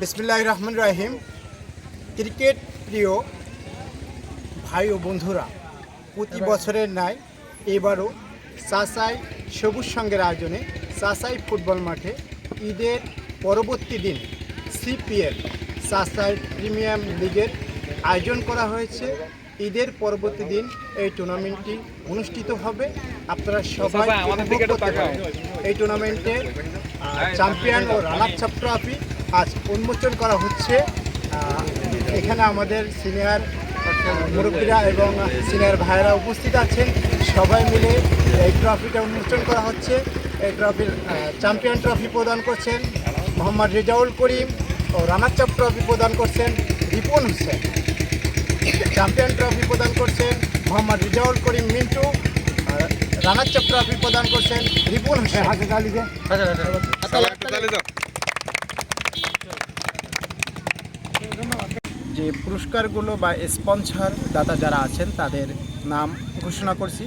বিসমিল্লাহ রহমান রাহিম। ক্রিকেট প্রিয় ভাই ও বন্ধুরা প্রতি বছরের ন্যায় এবারও চাসাই সবুজ সঙ্গের আয়োজনে চাসাই ফুটবল মাঠে ঈদের পরবর্তী দিন সিপিএল চাসাই প্রিমিয়াম লিগের আয়োজন করা হয়েছে। ঈদের পরবর্তী দিন এই টুর্নামেন্টটি অনুষ্ঠিত হবে। আপনারা সবাই। এই টুর্নামেন্টের চ্যাম্পিয়ন ও রানার চাপ ট্রফি আজ উন্মোচন করা হচ্ছে এখানে আমাদের সিনিয়র মুরব্বীরা এবং সিনিয়র ভাইয়েরা উপস্থিত আছেন। সবাই মিলে এই ট্রফিটা উন্মোচন করা হচ্ছে। এই ট্রফির চ্যাম্পিয়ন ট্রফি প্রদান করছেন মোহাম্মদ রেজাউল করিম ও রানাচাপ ট্রফি প্রদান করছেন রিপন হোসেন। চ্যাম্পিয়ন ট্রফি প্রদান করছেন মোহাম্মদ রিজাউল করিম মিন্টু আর রানার চাপ ট্রফি প্রদান করছেন রিপন হোসেন। যে পুরস্কারগুলো বা স্পন্সর দাতা যারা আছেন, তাদের নাম ঘোষণা করছি।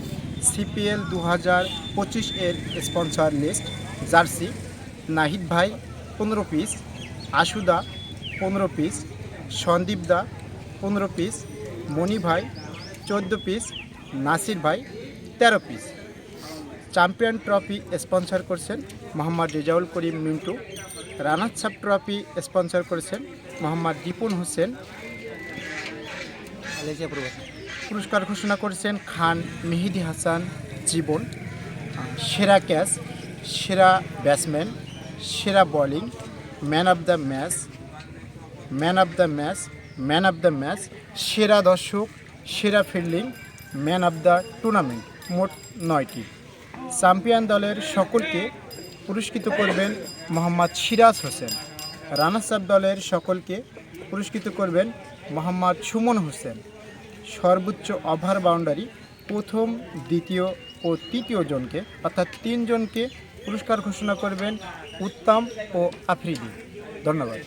সিপিএল দু হাজার পঁচিশ এর স্পন্সর লিস্ট, জার্সি, নাহিদ ভাই পনেরো পিস, আশুদা পনেরো পিস, সন্দীপ দা পনেরো পিস, মণি ভাই চোদ্দ পিস, নাসির ভাই তেরো পিস। চ্যাম্পিয়ন ট্রফি স্পন্সর করছেন মোহাম্মদ রেজাউল করিম মিন্টু। রানার সাপ ট্রফি স্পন্সর করেছেন মোহাম্মদ রিপুন হোসেন পুরস্কার ঘোষণা করেছেন খান মেহেদি হাসান, জীবন সেরা ক্যাচ, সেরা ব্যাটসম্যান, সেরা bowling, man of the match, man of the match, man of the match, সেরা দর্শক, সেরা fielding, man of the tournament, মোট নয়টি। চ্যাম্পিয়ন দলের সকলকে পুরস্কৃত করবেন মোহাম্মদ সিরাজ হোসেন। রানার্স আপ দলের সকলকে পুরস্কৃত করবেন মোহাম্মদ সুমন হোসেন। সর্বোচ্চ ওভার বাউন্ডারি প্রথম দ্বিতীয় ও তৃতীয় জনকে অর্থাৎ তিনজনকে পুরস্কার ঘোষণা করবেন উত্তম ও আফ্রিদি। ধন্যবাদ।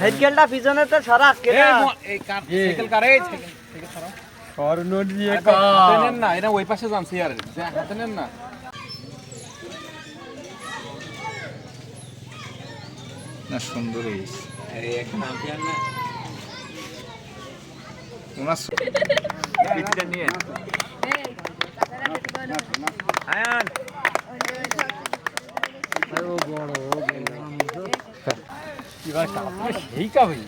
সাইকেলটা পিছনে তো সরাক কেনা না এটা ওই পাশে জানছি আর হাতে নেন না। না সুন্দর ওনার নিয়ে। আয়ান। এই কা ভাই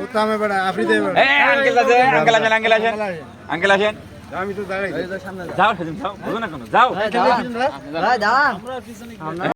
উত্তমে বেড়া আফ্রিদি আঙ্কেল আছে আঙ্কেল আছেন আঙ্কেল আছেন। আঙ্কেল আছেন? আমি তো দাঁড়াই। যাও যাও বুঝো না কেন যাও। দাঁড়ান।